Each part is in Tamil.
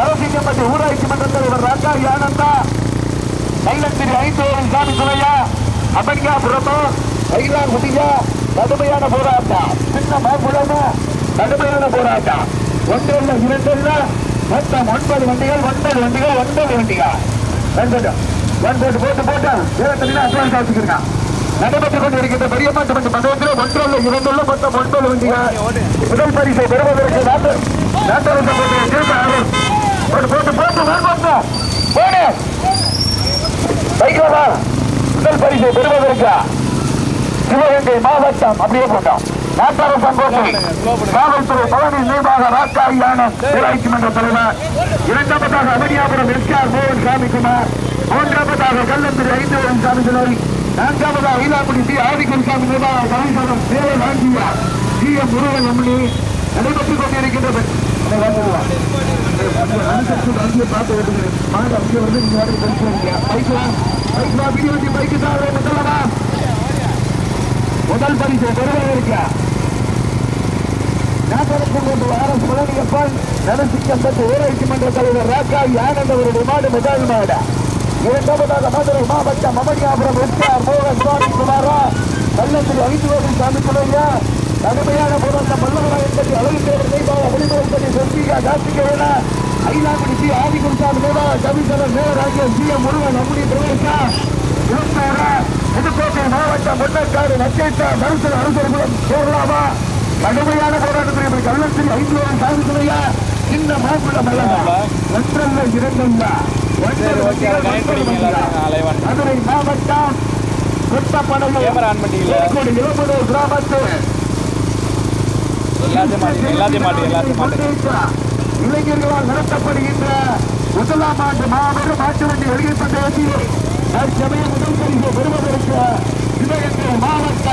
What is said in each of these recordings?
நரசிங்கம்பட்டி ஊராட்சி மன்ற தலைவர் ராஜாரி ஆனந்தா கைலத்திரி ஐந்தோரும் சாமி துறையா அமெரிக்காபுரமா கைலாங்குடியா கடுமையான போராட்டம். சின்ன மாப்புலமா கடுமையான போராட்டம். ஒன்றல்ல இரண்டல்ல மொத்தம் ஒன்பது வண்டிகள் ஒன்பது வண்டிகள் ஒன்பது வண்டிகள். ரெண்டு ஒன் போட்டு போட்டு போட்டு இருபத்தஞ்சு அட்வான்ஸ் வச்சுக்கிறேன் நடைபெற்றுக் கொண்டிருக்கின்ற பெரியமாட்டு மன்ற மண்டபத்தில் ஒன்றல்ல இரண்டுள்ள மொத்தம் ஒன்பது வண்டிகள். முதல் பரிசை பெறுவதற்கு நாட்டு நாட்டு போட்டு போட்டு போட்டு போட்டு போடு பைக்கில் வா முதல் பரிசை பெறுவதற்கு சிவகங்கை மாவட்டம் அப்படியே போட்டோம் நாட்டார சங்கோட்டை காவல்துறை பழனி நிர்வாக ராக்காரி ஊராட்சி மன்ற தலைவர் இரண்டாவதாக அமரியாபுரம் எஸ்ஆர் மோகன் சாமிக்குமார் மூன்றாவதாக கல்லந்திரி ஐந்தவரம் சாமி துணை நான்காவதாக ஐலாக்குடி டி ஆதிக்குடி சாமி நிர்வாக கலைஞரம் சேவை வாங்கியா டி எம் முருகன் நடைபெற்றுக் கொண்டிருக்கின்றது அனுசரிச்சு வண்டியை பார்த்து ஓட்டுங்க. மாடு அப்படியே வந்து நீங்க வாடகை பறிச்சுடுங்க. பைக்கு வா. பைக்கு வா, வீடியோ வச்சு பைக்கு தான் முதல்ல முதல் பரிசு பெறுவதற்கு நாட்டரசு ஊராட்சி மன்ற தலைவர் ராக்காய் ஆனந்த் அவருடைய மாடு முதல் இரண்டாவதாக மதுரை மாவட்டம் மமடியாபுரம் எஸ்ஆர் மோகன் சுவாமி குமாரா கள்ளத்தில் ஐந்து கோடி சாமி துணையா கடுமையான போராட்டம் மல்லவராயன் பற்றி அழகு தேவர் தெய்வாக வெளிமுறைப்படி சொர்த்திகா கார்த்திகேயன ஐலாங்குடி சி ஆதிகுருசாமி நேவாக கவிசரன் நேராகிய சி எம் முருகன் நம்முடைய பிரவேசா புதுக்கோட்டை மாவட்டம் முன்னக்காடு நச்சேட்டா மருத்துவ அரசர்களும் கேரளாவா? கடுமையான போராட்டத்தில் கள்ளத்தில் ஐந்து வரும் சாதித்துறையா இந்த மாப்பிள்ள மல்லமா ஒன்றல்ல இரண்டல்ல. மதுரை மாவட்டம் கொட்டப்படையில் on எல்லாத்தையும் மாட்டி எல்லாத்தையும் மாட்டி எல்லாத்தையும் மாட்டி. இளைஞர்களால் நடத்தப்படுகின்ற முதலாம் ஆண்டு மாபெரும் மாட்டு வண்டி வருகை பந்தயத்தில் தற்சமயம் முதல் பரிசு பெறுவதற்கு சிவகங்கை மாவட்ட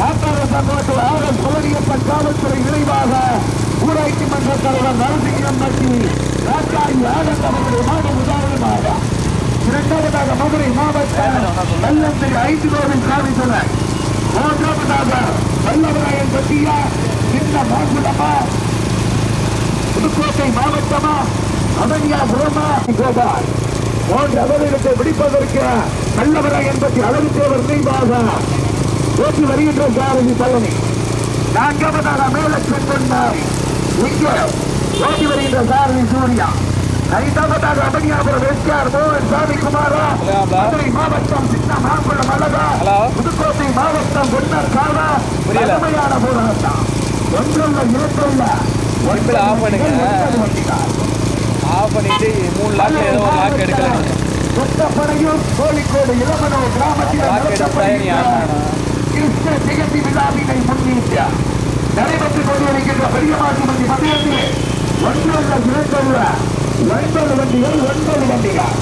மாட்டார சங்கத்தில் ஆர் எஸ் காவல்துறை விரைவாக ஊராட்சி மன்ற தலைவர் நரசிங்கம் பற்றி ராஜாரி ஆனந்த் அவர்களுடைய மாடு உதாரணமாக. இரண்டாவதாக மதுரை மாவட்ட நல்லத்தை ஐந்து கோவில் காவித்துறை மூன்றாவதாக வல்லவராயன் பட்டியா சின்ன மாங்குளமா புதுக்கோட்டை மாவட்டமா அவனியாபுரமா கோபால் போன்ற அவர்களுக்கு பிடிப்பதற்கு நல்லவராயன் பற்றி அழகு தேவர் நினைவாக ஓட்டி வருகின்ற சாரதி பழனி நான்காவதாக மேலட்சன் கொண்டாய் இங்கே ஓட்டி வருகின்ற சாரதி சூர்யா ஐந்தாவதாக அவனியாபுரம் எஸ்ஆர் மோகன் சாமி குமாரா. மதுரை மாவட்டம் சின்ன மாங்குளம் அழகா. புதுக்கோட்டை மாவட்டம் பொன்னர் காவா. கடுமையான போராட்டம் ஒன்பில் ஆஃப் பண்ணுங்க. ஆஃப் பண்ணிட்டு மூணு லாக் ஏதோ ஒரு லாக் எடுக்கலாம் கொட்டப்படையும் கோழிக்கோடு இளமனோ கிராமத்தில் லாக் எடுத்தா கிருஷ்ண ஜெயந்தி விழாவினை முன்னிட்டு நடைபெற்றுக் கொண்டிருக்கின்ற பெரிய மாட்டுமதி மதியத்தில் ஒன்றல்ல இரண்டல்ல ஒன்பது வண்டிகள் ஒன்பது வண்டிகள்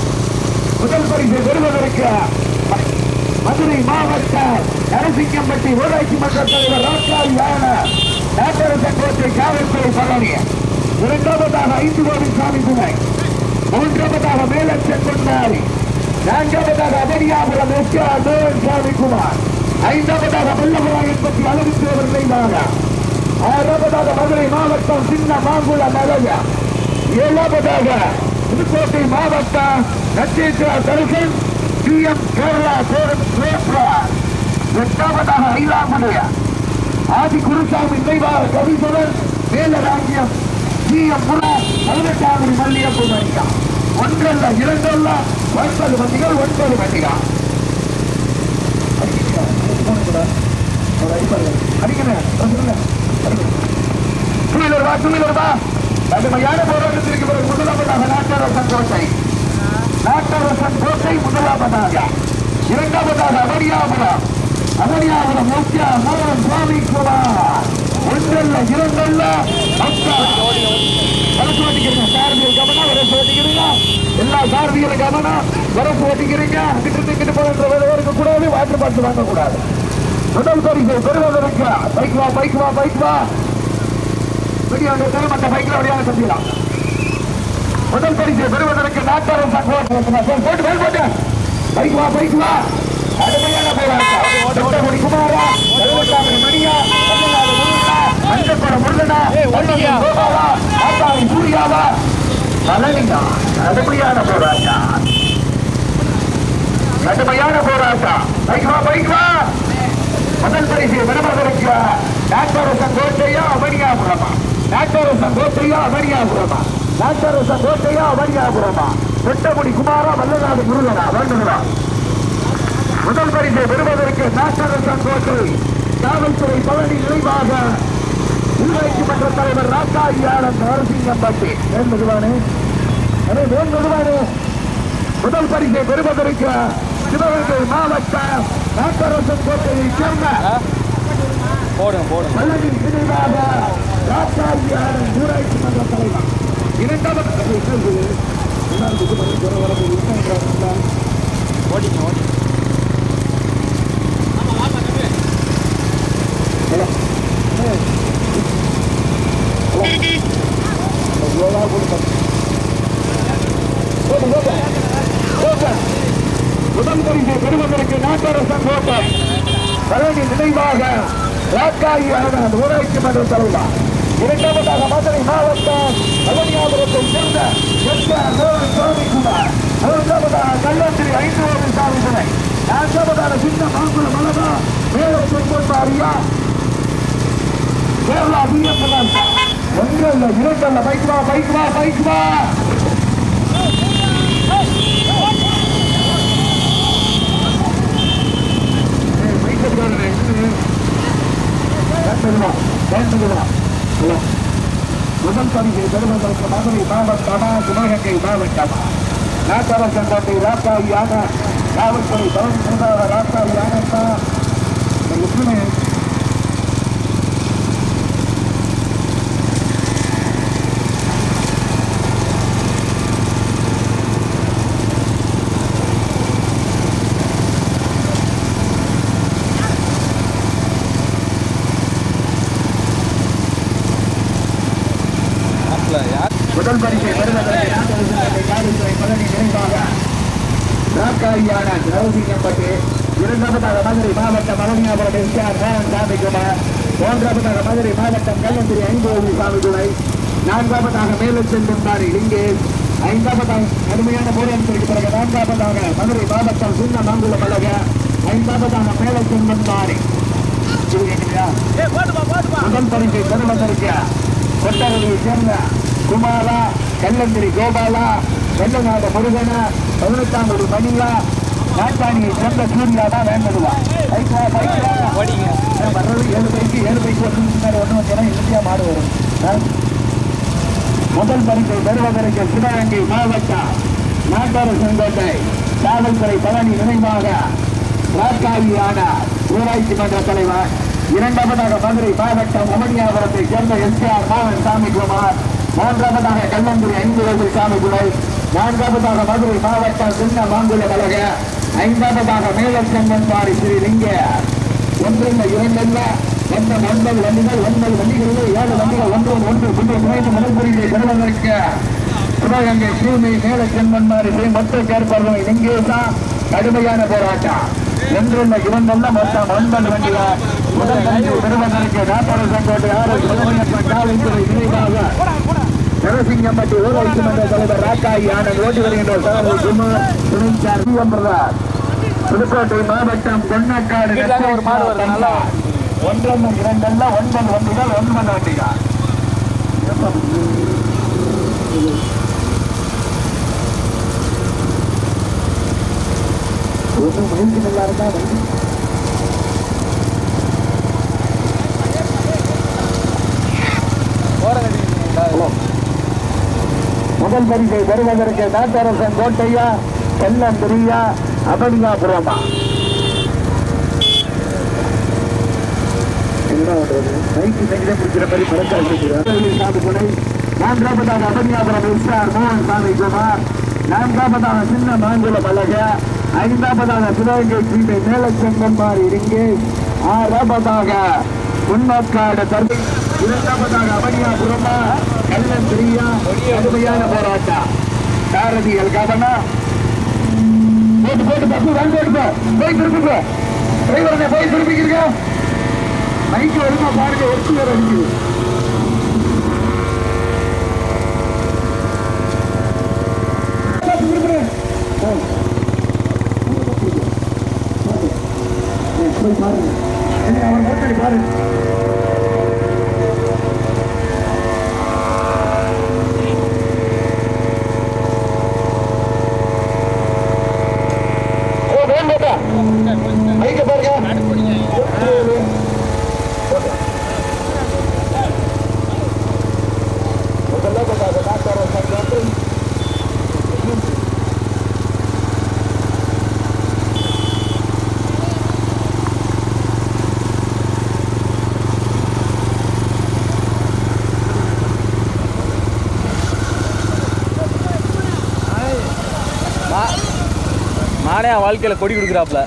முதல் பரிசு பெறுவதற்கு மதுரை மாவட்ட நரசிங்கம்பட்டி ஊராட்சி மன்ற தலைவர் ராக்காரி யான நாட்டரசன் கோட்டை காவல்துறை பழனி இரண்டாவதாக ஐந்து கோவில் சாமி துணை மூன்றாவதாக மேலச்சன் கொண்டாரி. நான்காவதாக அமரியாபுரம் எஸ்ஆர் சாமி குமார். ஐந்தாவதாக வல்லவராயன் பற்றி அழகு தேவர் ஆறாவதாக மதுரை மாவட்டம் சின்ன மாங்குள மலையா. ஏழாவதாக புதுக்கோட்டை மாவட்டம் நச்சேஸ்வர சி எம் கேரளா கோரம் எட்டாவதாக ஐலாமலையா ஆதி குருசாமி நினைவாக கவிசுரன் மேலராஜ்யம் சிஎம் புற பதினெட்டாவது மல்லியப்பு வண்டிகா ஒன்றல்ல இரண்டல்ல ஒன்பது வண்டிகள் ஒன்பது வண்டிகா கடுமையான போராட்டத்திற்கு பிறகு முதலாவதாக நாட்டரசன் கோட்டை. நாட்டரசன் கோட்டை முதலாவதாக. இரண்டாவதாக அமரியாபுரம் அமரியாபுரம் முக்கிய மோகன் சுவாமி குமார். ஒன்றல்ல இரண்டல்ல வரசு ஓட்டிக்கிறீங்க சாரதிகள் கவனம் வரசு ஓட்டிக்கிறீங்க எல்லா சாரதிகளும் கவனம் வரசு ஓட்டிக்கிறீங்க கிட்ட கிட்ட போகின்ற இருக்கக்கூடாது வாட்டர் பாட்டு வாங்கக்கூடாது. முதல் பரிசு பெறுவதற்கு. பைக் வா பைக் வா பைக் வா. வெளியே வந்து மற்ற பைக்ல வழியாக சந்திக்கலாம் முதல் பரிசு பெறுவதற்கு நாட்டாரம் போட்டு போட்டு போட்டு. பைக் வா பைக் வா. கடுமையான போராட்டம் குமாரா எழுபத்தாறு மணியா தமிழ்நாடு முருகனா அஞ்சப்பட முருகனா கோபாலா ஆத்தாரி சூர்யாவா பழனியா கடுமையான போராட்டம் கடுமையான போராட்டம் பைக் வா பைக் வா முதல் பரிசு விடுவதற்கு டாக்டரசன் கோட்டையா அவனியாபுரமா டாக்டர் கோட்டையா அவனியாபுரமா டாக்டரசன் கோட்டையா அவனியாபுரமா வெட்டமுடி குமாரா வல்லநாடு முருகனா வேண்டுகிறா முதல் பரிசை பெறுவதற்கு டாக்டரசன் கோட்டை. காவல்துறை பழனி நினைவாக ஊராட்சி மன்ற தலைவர் ராக்காரி ஆனந்த் நரசிங்கம்பட்டி வேண்டுகிறானே அடே வேண்டுகிறானே முதல் பரிசை பெறுவதற்கு சிவகங்கை மாவட்டம் நாட்டரசன் கோட்டையை சேர்ந்த போடுங்க போடுங்க. பழனி நினைவாக ராக்காரி ஆனந்த் ஊராட்சி மன்ற தலைவர். இரண்டாவது ஓடிங்க ஓடிங்க முதல் பரிசை பெறுவதற்கு நாட்டரசன் கோட்டை நினைவாக ராக்காயி அந்த ஊராட்சி மன்ற தலைவர். இரண்டாவதாக மதுரை மாவட்டம் பழனியாபுரத்தை சேர்ந்த எஸ்ஆர் மோகன் மூன்றாவதாக கள்ளத்திரி ஐந்து சாமி துணை நான்காவதாக சின்ன மாங்குளம் மலதா மேலும் செங்கோட் மாரியா கேரளா பிஎம் ஒன்று இல்லை இரண்டு இல்லை பைக் வா பைக் வா பைக் வா. வேண்டுகிறா, வேண்டுகிறா. இல்ல. முதல் பரிசை பெறுவதற்கு மதுரை மாவட்டமா சிவகங்கை மாவட்டமா நாட்டரசன் கோட்டை ராக்காவியான காவல்துறை தலைமை மூன்றாவது ராக்காவியான எப்பவுமே மாப்பிள்ள யார் முதல் பரிசை பெறுவதற்கு நாட்டரசன் காவல்துறை பழனி நினைவாக ராக்காரியான திரௌசிங்கப்பட்டு இரண்டாவதாக மதுரை மாவட்டம் மலனியாபுரம் எஸ்ஆர் மோகன் சாமிக்குமார் மூன்றாவதாக மதுரை மாவட்டம் கள்ளந்திரி ஐந்தோவி சாமிதுரை நான்காவதாக மேலும் மேலச்செல்லும்பாரி லிங்கேஷ் ஐந்தாவதாக கடுமையான போராட்டத்திற்கு பிறகு நான்காவதாக மதுரை மாவட்டம் சின்ன மாங்குளம் அழக ஐந்தாவதாக மேலும் இது கேட்குறியா முதல் பரிசை பெறுவதற்கு கொட்டரவை சேர்ந்த குமாரா கல்லந்திரி கோபாலா வெள்ளநாடு முருகனா பதினெட்டாம் ஒரு மணியா நாட்டாணியை சேர்ந்த சூர்யா தான் வேண்டதுவா பைக்கா பைக்கா ஓடிங்க வர்றது ஏழு பைக்கு ஏழு பைக்கு ஒன்று முன்னாடி ஒன்று வந்தீங்கன்னா இந்தியா மாடு வரும். முதல் பரிசை பெறுவதற்கு சிவகங்கை மாவட்டம் நாட்டாறு செங்கோட்டை காவல்துறை பழனி நினைவாக ராக்காவியான ஊராட்சி மன்ற தலைவர் இரண்டாவதாக மதுரை மாவட்டம் அமனியாபுரத்தை சேர்ந்த எஸ்ஆர் மாவன் மோகன் சாமிக்குமார் மூன்றாவதாக கல்லம்புரி ஐந்து சாமி சாமிக்குலை நான்காவதாக மதுரை மாவட்டம் சின்ன மாங்குள கழக ஐந்தாவதாக மேலச்செங்கன் பாரி ஸ்ரீலிங்க. இரண்டல்ல ஒன்பது ஒன்பது வண்டிகள் ஒன்பது வண்டிகளில் ஏழு வண்டிகள் ஒன்று ஒன்று கொண்டு இணைந்து முதல் பிரிவை பெறுவதற்கு சிவகங்கை சீமை மேல சென்மன்மாரி ஸ்ரீ மொத்த சேர்ப்பார்கள் இங்கே தான் கடுமையான போராட்டம். ஒன்றுள்ள இரண்டல்ல மொத்தம் ஒன்பது வண்டிகள். முதல் வண்டி பெறுவதற்கு சங்கோட்டை ஆறு முதலமைச்சர் காவல்துறை நரசிங்கம்பட்டி ஊராட்சி மன்ற தலைவர் ராக்காயி ஆனந்த் ஓட்டி வருகின்ற சாரதி குமார் துணைச்சார் பிரதார் புதுக்கோட்டை மாவட்டம் பொன்னக்காடு ஒரு மாடு வருது. ஒன்றொன்று இரண்டல்ல ஒன்பது வண்டிகள் ஒன்பது வண்டிகள் ஒன்றும் மகிழ்ச்சி நல்லா இருந்தா வண்டி முதல் பரிசை பெறுவதற்கு நாட்டரசன் கோட்டையா செல்லம் பிரியா துணை நான்காவதாக அபனியாபுரம் எஸ்ஆர் மோகன் சாமி குமார். நான்காவதாக சின்ன மாங்குளம் அழக ஐந்தாவதாக சிவகங்கை சீமை மேலச்செங்கம்மாரி இங்கே ஆறாவதாக தர்மி இரண்டாவதாக அவனியா அபனியாபுரமா கல்லன் பிரியா கடுமையான போராட்டம் சாரதிகள் கவனா போட்டு போட்டு பத்து வாங்க போட்டு போய் திருப்புங்க டிரைவர் போய் திருப்பிக்கிறீங்க மைக்கு வருமா பாருங்க எடுத்து வேற அடிக்குது வாழ்க்கையில் கொடி கொடுக்குறாப்புல.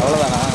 அவ்வளோதானா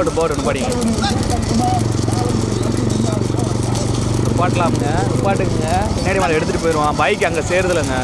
போட்டு போட்டு படிங்க. பாட்டலாமுங்க பாட்டுக்குங்க. பின்னாடி மேலே எடுத்துகிட்டு போயிடுவான். பைக் அங்கே சேருதில்லைங்க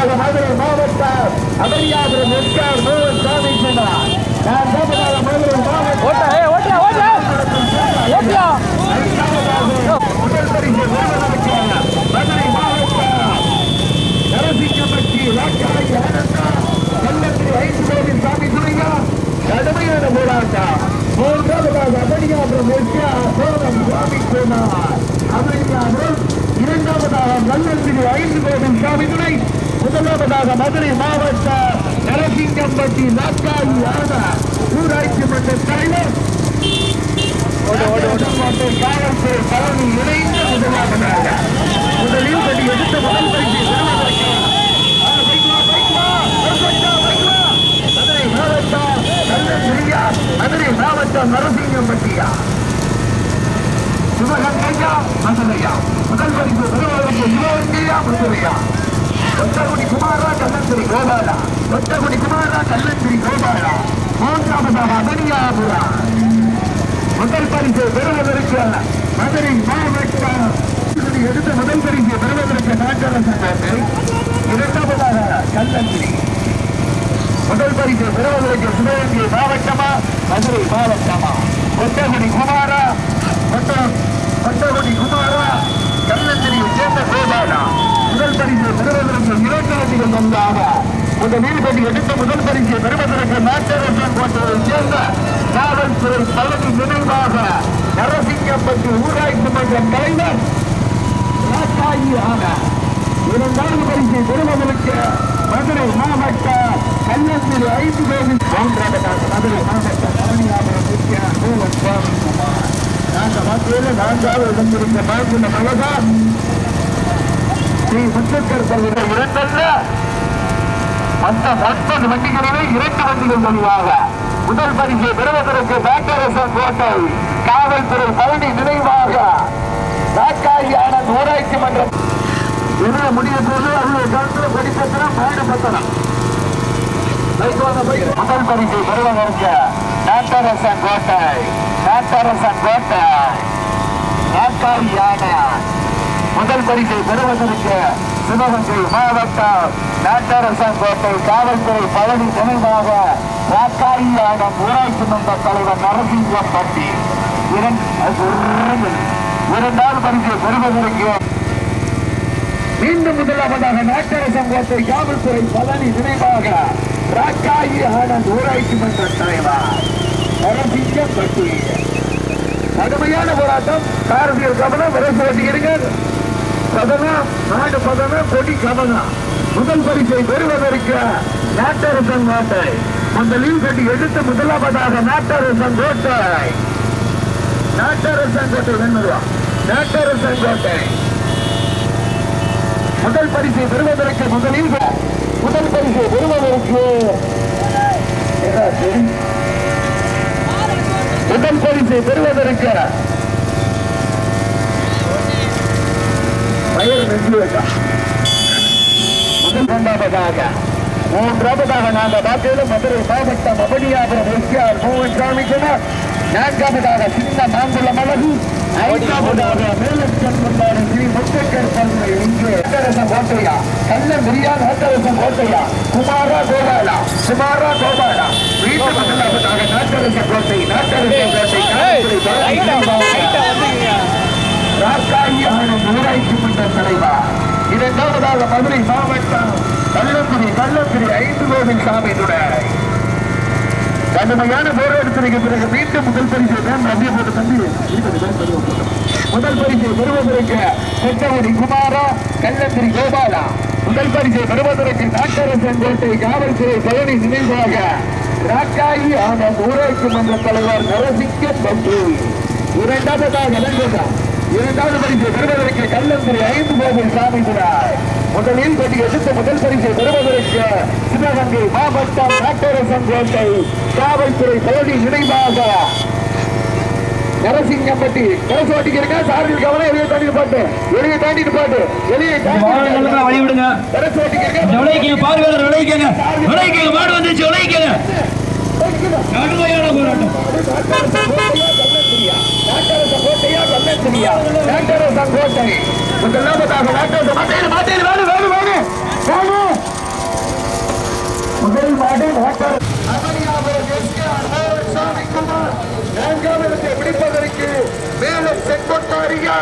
மூன்றாவதாக மதுரை மாவட்டம் அபரியாபுரம் எஸ்ஆர் மோகன் சாமி மதுரை ஓட்டா ஏ ஓட்டா ஓட்டா. ஓட்டா. முதல் பரிசு மதுரை நரசிங்கப்பட்டி ஆனந்தா செல்லத்திரி ஐந்து சாமி துணையா கடுமையான போராட்டம். மூன்றாவதாக இரண்டாவதாக கோவில் சாமி துணை. முதலாவதாக மதுரை மாவட்ட நரசிங்கம்பட்டி ஆனா ஊராட்சி மன்ற தலைவர் காவல்துறை பழனி இணைந்து முதலாவதாக முதலில் படி எடுத்த முதல் பரிசு பெறுவதற்கு ஆ, பைக்லா, பைக்லா, பைக்லா, பைக்லா. மதுரை மாவட்டம் நல்ல மதுரை மாவட்டம் நரசிங்கம்பட்டியா சிவகங்கையா மதுரையா முதல் பரிசு பெறுவதற்கு சிவகங்கையா மதுரையா ஒத்தகுடி குமாரா கல்லந்திரி கோபாலா ஒத்தகுடி குமாரா கல்லந்திரி கோபாலா மூன்றாவதாக அபனியாபுரா முதல் பரிசு பெறுவதற்கு மதுரை மாவட்டம் இதனை எடுத்த முதல் பரிசு பெறுவதற்கு நாட்டர சங்கத்தை இரண்டாவதாக கல்லந்திரி முதல் பரிசு பெறுவதற்கு சிவகங்கை மாவட்டமா மதுரை மாவட்டமா ஒட்டகுடி குமாரா கொட்டகுடி குமாரா கல்லந்திரியை சேர்ந்த கோபாலா முதல் பரிசு பெறுவதற்கு இரண்டாவது வந்தாக இந்த நீதிபதி எடுத்த முதல் பரிசு பெறுவதற்கு நாட்டரசன் கோட்டையை சேர்ந்த காவல்துறை பழனி நினைவாக நரசிங்கப்பட்டு ஊராட்சி மன்ற தலைவர் இரண்டாவது பரிசு பெறுவதற்கு மதுரை மாவட்ட கல்லூரி ஐந்து கோவில் நான்காவது இடந்திருந்த மார்குல மலகா ஸ்ரீ முத்தக்கர் இரண்டல்ல. மொத்தம் ஒன்பது வண்டிகளிலே இரண்டு வண்டிகள் வழியாக முதல் பரிசை பெறுவதற்கு பேக்கரசன் கோட்டை காவல்துறை பழனி நினைவாக காக்காயி ஆனந்த் ஊராட்சி மன்றம். என்ன முடிய போது அவ்வளவு காலத்தில் முதல் பரிசை பெறுவதற்கு நாட்டரசன் கோட்டை நாட்டரசன் கோட்டை நாட்டாரி யானை முதல் பரிசை பெறுவதற்கு சிவகங்கை மாவட்டம் நாட்டரசன் கோட்டை காவல்துறை பழனி நினைவாக ராக்காயியான ஊராட்சி மன்ற தலைவர் நரசிங்கம் பட்டி இரண்டாவது பரிசை பெறுவதற்கு மீண்டும் முதலாவதாக நாட்டரசன் கோட்டை காவல்துறை பழனி நினைவாக ராக்காயி ஆனந்த் ஊராட்சி மன்ற தலைவர். நரசிங்கம் பட்டி கடுமையான போராட்டம். பாரதியர் கவனம் விரைந்து ஓட்டுகிறீர்கள் பதனம் நாடு பதனம் கொடி கவனம். முதல் பரிசை பெறுவதற்கு நாட்டரசன் கோட்டை முதலில் கட்டி எடுத்து முதலாவதாக நாட்டரசன் கோட்டை நாட்டரசன் கோட்டை வெண்ணுவா நாட்டரசன் கோட்டை முதல் பரிசு பெறுவதற்கு முதலில் முதல் பரிசு பெறுவதற்கு முதல் பரிசு பெறுவதற்கு மயிர் நெஞ்சு முதல் இரண்டாவதாக மூன்றாவதாக நாங்கள் பார்த்தது மதுரை மாவட்டம் அபனியாபுரம் எஸ்ஆர் மோகன் சாமிக்குமார் நான்காவதாக சின்ன மாங்குளம் அழகு. கோட்டையா? கண்ணன் பிரியான் ஹட்டரசம் கோட்டையா? குமாரா கோபாலா? குமாரா கோபாலா? வீட்டு முதலாவதாக நாட்டரசம் கோட்டை நாட்டரசம் கோட்டை வந்துங்க ராக்காயியான ஊராட்சி மன்ற தலைவர். இரண்டாவதாக மதுரை மாவட்டம் கள்ளக்குடி கள்ளக்குடி ஐந்து கோவில் சாமி துணை கடுமையான போராட்டத்திற்கு பிறகு மீண்டும் முதல் பரிசை தான் மத்திய போட்டு தம்பி முதல் பரிசை பெறுவதற்கு செட்டவடி குமாரா கள்ளத்திரி கோபாலா. முதல் பரிசை பெறுவதற்கு நாட்டரசன் கோட்டை காவல்துறை பழனி நினைவாக ராக்காயி ஆன ஊராட்சி மன்ற தலைவர் நரசிங்க பந்து இரண்டாவதாக இளங்கோதான் இரண்டாவது பரிசை பெறுவதற்கு கல்லந்திரி ஐந்து கோவில் சாமி முதலில் கொண்டு எடுத்த முதல் பரிசை பெறுவதற்கு சிவகங்கை மாவட்டம் நாட்டரசன் கோட்டை காவல்துறை பழனி நினைவாக நரசிங்கம்பட்டி. கரசு ஓட்டிக்கிறீங்க சாரதியில் கவனம் வெளியே தாண்டிட்டு பாட்டு. வெளியே தாண்டிட்டு பாட்டு. வெளியே வாகனங்களுக்கு தாண்டி வழி விடுங்க. கரசு ஓட்டிக்கிறீங்க விளைவிக்கங்க பார்வையாளர் விளைவிக்கங்க விளைவிக்கங்க மாடு வந்துச்சு விளைவிக்கங்க கடுமையான போராட்டம். முதல் மாடு நாட்டார் அமளியாபுரம் எஸ்கேஆர் நாராயணசாமி குமார். நான்காம் பிடிப்பதற்கு மேலும் செங்கோட்டாரியா.